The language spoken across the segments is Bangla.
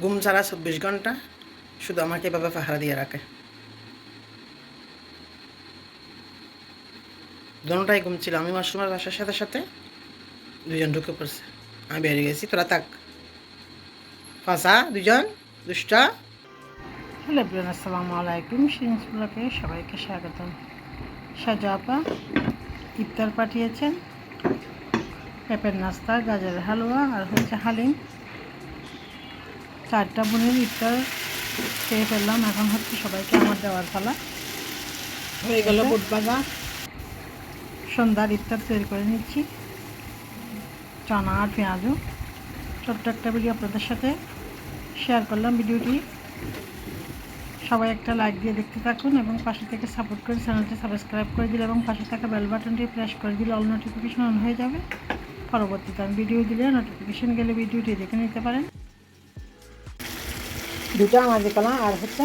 ঘুম ছাড়া চব্বিশ ঘণ্টা শুধু আমাকে এভাবে পাহারা দিয়ে রাখে। দোনোটাই ঘুম ছিল। আমি ওয়াশরুমের বাসার সাথে সাথে দুজন ঢুকে পড়ছে। আমি বেরিয়ে গেছি। তোরা থাক। ফাঁসা দুজন দুষ্টা। হ্যালো ব্রিয়ান আসসালামু আলাইকুম। সিরিঞ্জ ব্লকে সবাইকে স্বাগতম। সাজা আপা ইফতার পাঠিয়েছেন। পেঁপের নাস্তা, গাজরের হালুয়া আর হচ্ছে হালিম। চারটা বোনের ইফতার খেয়ে ফেললাম। এখন হচ্ছে সবাইকে আমার দেওয়ার পালা। হয়ে গেল বুট ভাজা সন্ধ্যার ইফতার তৈরি করে নিচ্ছি। চানা আর পেঁয়াজও। ছোট্ট একটা ভিডিও আপনাদের সাথে শেয়ার করলাম ভিডিওটি। সবাই একটা লাইক দিয়ে দেখতে থাকুন এবং পাশে থেকে সাপোর্ট করে চ্যানেলটি সাবস্ক্রাইব করে দিলে এবং পাশে থাকা বেল বাটনটি প্রেস করে দিলে অল নোটিফিকেশন অন হয়ে যাবে। পরবর্তীতে আমি ভিডিও দিলে নোটিফিকেশন গেলে ভিডিওটি দেখে নিতে পারেন। দুটো আমাদের কলা আর হচ্ছে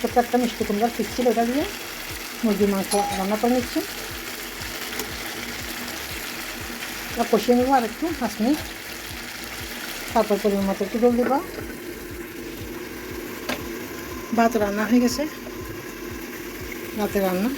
ছোট্ট একটা মিষ্টি কুমড়ার পিস ছিল ওটা দিয়ে মুরগির মাংস রান্না করে নিচ্ছি। ওটা কষিয়ে নেব আর একটু পাঁচ মিনিট। তারপর পরিমাণ মতো একটু জল দেবো। ভাত রান্না হয়ে গেছে। রাতে রান্না।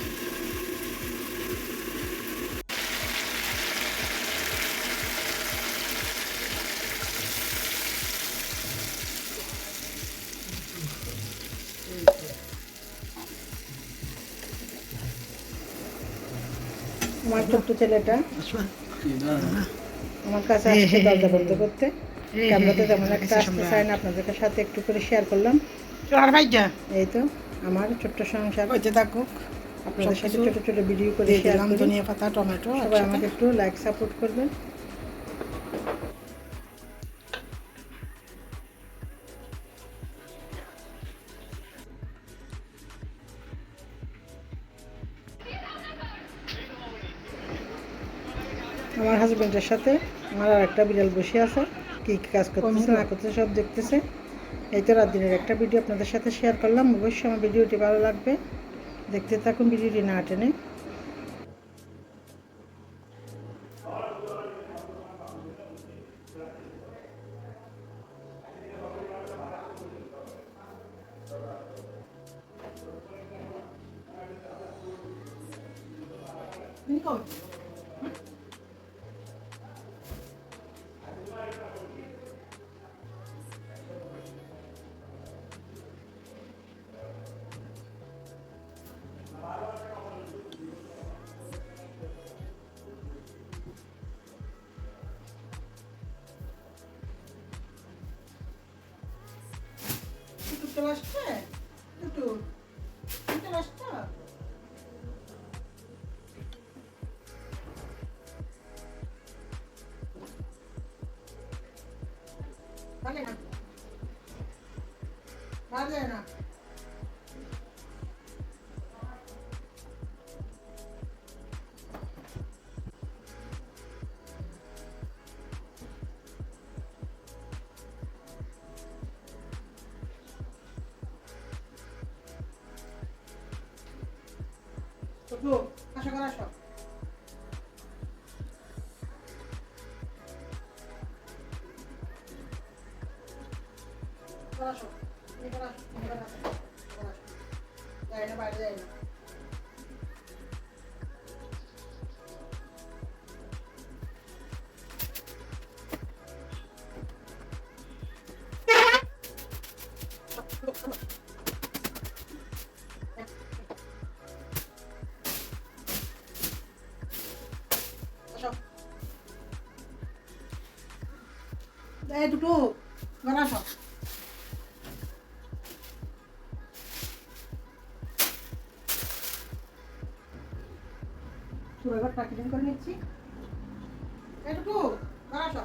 আমার ছোট্ট ছেলেটা। আমার কাছে আসছে দরজা বন্ধ করতে। ক্যামেরাতে তেমন একটা আসতে চায় না আপনাদের সাথে একটু করে শেয়ার করলাম। এই তো আমার ছোট্ট সংসার। হইতে থাকুক আপনাদের সাথে ছোট ছোট ভিডিও করে শেয়ার পাতা টমেটো সবাই আমাকে একটু লাইক সাপোর্ট করবেন। আমার হাজবেন্ডের সাথে আমার আর একটা বিড়াল বসে আছে কি কি কাজ করতেছে না করতেছে সব দেখতেছে। এই তো রাত দিনের একটা ভিডিও আপনাদের সাথে শেয়ার করলাম অবশ্যই আমার ভিডিওটি ভালো লাগবে। দেখতে থাকুন ভিডিওটি না টেনে। চলে আসছে দুটো চলে আসছে না ভালো না একটু আশা করা সব করা সব করা সব বাইরে যায় না। এই দুটো ঘরে আসো। পুরো ঘর করে নিচ্ছি। এই দুটো ঘরে আসো।